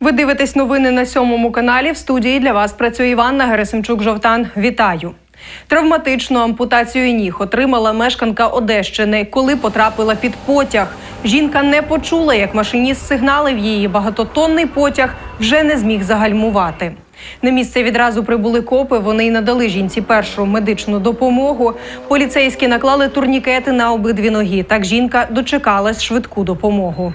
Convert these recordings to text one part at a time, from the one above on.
Ви дивитесь новини на сьомому каналі. В студії для вас працює Іванна Герасимчук Жовтан. Вітаю. Травматичну ампутацію ніг отримала мешканка Одещини, коли потрапила під потяг. Жінка не почула, як машиніст сигналив її. Багатотонний потяг вже не зміг загальмувати. На місце відразу прибули копи. Вони й надали жінці першу медичну допомогу. Поліцейські наклали турнікети на обидві ноги. Так жінка дочекалась швидку допомогу.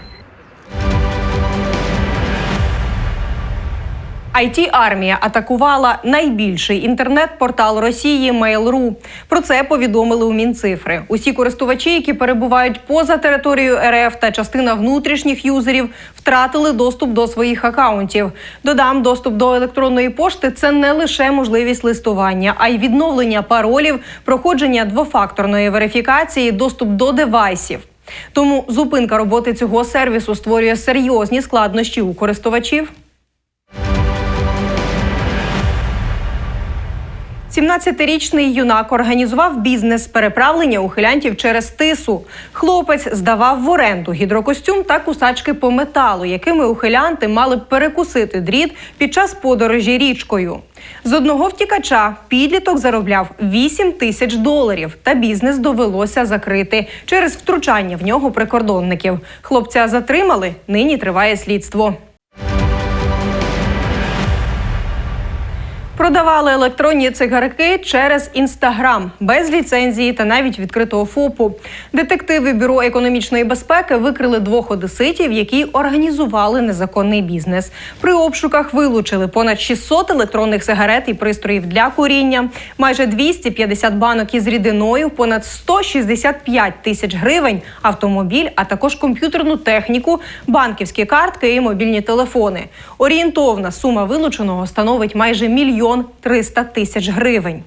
It армія атакувала найбільший інтернет-портал Росії Mail.ru. Про це повідомили у Мінцифри. Усі користувачі, які перебувають поза територією РФ та частина внутрішніх юзерів, втратили доступ до своїх акаунтів. Додам, доступ до електронної пошти це не лише можливість листування, а й відновлення паролів, проходження двофакторної верифікації, доступ до девайсів. Тому зупинка роботи цього сервісу створює серйозні складнощі у користувачів. 17-річний юнак організував бізнес переправлення ухилянтів через тису. Хлопець здавав в оренду гідрокостюм та кусачки по металу, якими ухилянти мали б перекусити дріт під час подорожі річкою. З одного втікача підліток заробляв 8 тисяч доларів, та бізнес довелося закрити через втручання в нього прикордонників. Хлопця затримали. Нині триває слідство. Продавали електронні цигарки через інстаграм без ліцензії та навіть відкритого ФОПу. Детективи бюро економічної безпеки викрили двох одеситів, які організували незаконний бізнес. При обшуках вилучили понад 600 електронних сигарет і пристроїв для куріння, майже 250 банок із рідиною, понад 165 тисяч гривень, автомобіль, а також комп'ютерну техніку, банківські картки і мобільні телефони. Орієнтовна сума вилученого становить майже мільйон 300 тисяч гривень.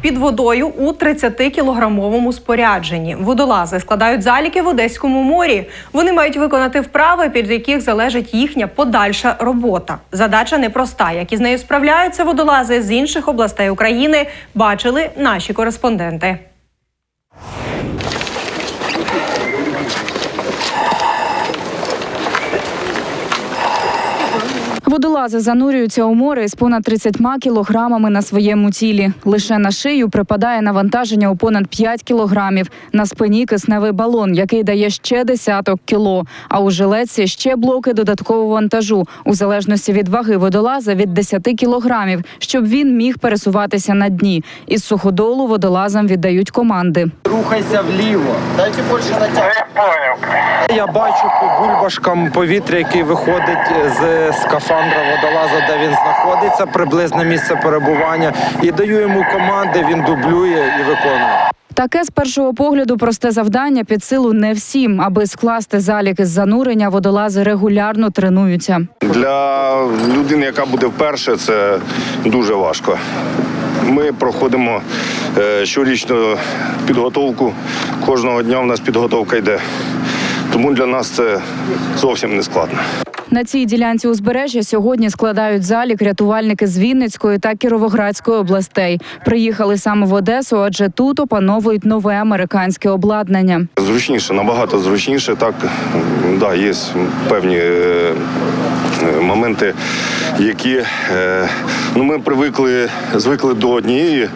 Під водою у 30-кілограмовому спорядженні водолази складають заліки в Одеському морі. Вони мають виконати вправи, під яких залежить їхня подальша робота. Задача непроста. Як із нею справляються водолази з інших областей України, бачили наші кореспонденти. Thank you. Водолази занурюються у море із понад 30 кілограмами на своєму тілі. Лише на шию припадає навантаження у понад 5 кілограмів. На спині кисневий балон, який дає ще десяток кіло. А у жилетці ще блоки додаткового вантажу, у залежності від ваги водолаза від 10 кілограмів, щоб він міг пересуватися на дні. Із суходолу водолазам віддають команди. Рухайся вліво. Дайте більше натяг. Я бачу по бульбашкам повітря, який виходить з скафандра водолаза, де він знаходиться, приблизне місце перебування. І даю йому команди, він дублює і виконує. Таке з першого погляду просте завдання під силу не всім. Аби скласти заліки з занурення, водолази регулярно тренуються. Для людини, яка буде вперше, це дуже важко. Ми проходимо е, щорічну підготовку. Кожного дня в нас підготовка йде. Тому для нас це зовсім не складно. На цій ділянці узбережжя сьогодні складають залік рятувальники з Вінницької та Кіровоградської областей. Приїхали саме в Одесу, адже тут опановують нове американське обладнання. Зручніше, набагато зручніше. Так, да, є певні е, е, моменти, які е, ну, ми привикли, звикли до однієї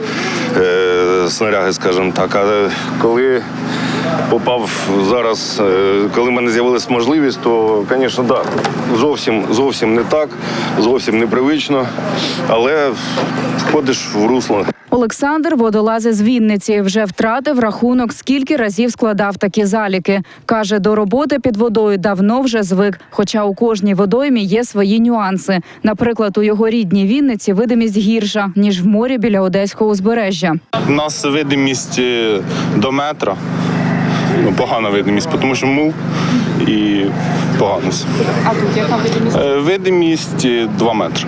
снаряги, скажімо так. А коли попав зараз, е, коли в мене з'явилася можливість, то, звісно, да, зовсім, зовсім не так, зовсім непривично, але входиш в русло. Олександр водолази з Вінниці вже втратив рахунок, скільки разів складав такі заліки. Каже, до роботи під водою давно вже звик. Хоча у кожній водоймі є свої нюанси. Наприклад, у його рідній Вінниці видимість гірша ніж в морі біля одеського узбережжя. У нас видимість е, до метра. Ну, погана видимість, тому що мул і погано. А тут яка видимість? Видимість 2 метри.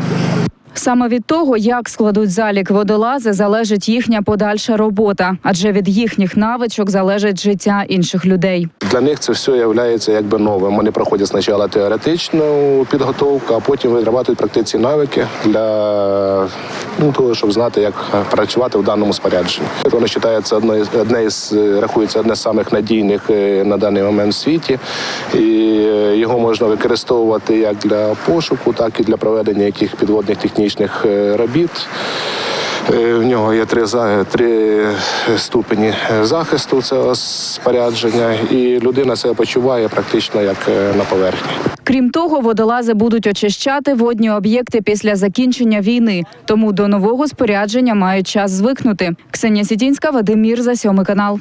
Саме від того, як складуть залік водолази, залежить їхня подальша робота, адже від їхніх навичок залежить життя інших людей. Для них це все є якби новим. Вони проходять спочатку теоретичну підготовку, а потім виробляють практичні навики для ну, того, щоб знати, як працювати в даному спорядженні. Воно вважається одне, одне із рахується одне з самих надійних е, на даний момент в світі, і е, його можна використовувати як для пошуку, так і для проведення яких підводних технічних е, робіт. Е, В нього є три, три ступені захисту цього спорядження, і людина себе почуває практично як е, на поверхні. Крім того, водолази будуть очищати водні об'єкти після закінчення війни, тому до нового спорядження мають час звикнути. Ксенія Сітінська, Вадим Мірза, сьомий канал.